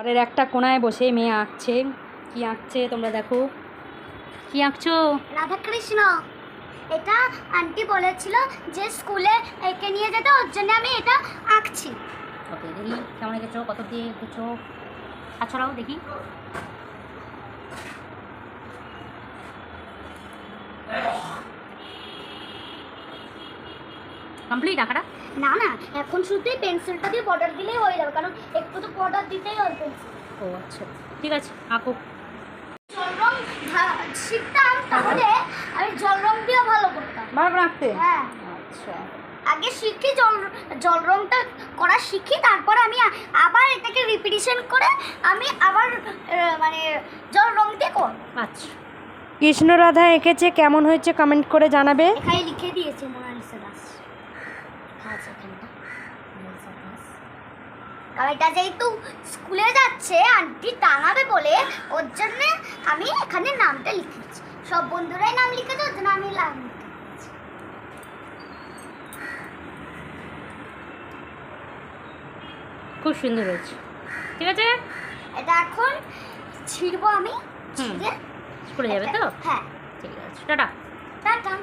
ঘরের একটা কোনায় বসে মেয়ে আঁকছে। কি আঁকছে তোমরা দেখো। কি আঁকছো? রাধাকৃষ্ণ। এটা আন্টি বলেছিল যে স্কুলে একে নিয়ে যেতে ওর জন্য আমি এটা আঁকছি। ওকে দেখি কেমন এঁকেছো কত দিয়ে এঁকেছো? দেখি। কমপ্লিট আঁকাটা? না না এখন শুধুই পেন্সিলটা দিয়ে বর্ডার দিলেই হয়ে যাবে কারণ একটু তো বর্ডার দিতেই হবে। ও আচ্ছা। ঠিক আছে আঁকো। জল রং শিখতাম তাহলে আমি জল রং দিয়ে ভালো করতাম। ভালো আঁকতে হ্যাঁ। আচ্ছা। আগে শিখি জল জল রংটা করা শিখি তারপর আমি আবার এটাকে রিপিটিশন করে আমি আবার মানে জল রং দিয়ে করব। আচ্ছা। কৃষ্ণ রাধা এঁকেছে কেমন হয়েছে কমেন্ট করে জানাবে? এখানে লিখে দিয়েছে মোনালিসা দাস। আচ্ছা এটা যেহেতু স্কুলে যাচ্ছে আন্টি টাঙাবে বলে ওর জন্য আমি এখানে নামটা লিখেছি। সব বন্ধুরাই নাম লিখেছে ওর জন্য আমি নাম খুব সুন্দর হয়েছে। ঠিক আছে? এটা এখন ছিড়বো আমি। ছিঁড়ে স্কুলে যাবে তো? হ্যাঁ। ঠিক আছে টাটা। টাটা।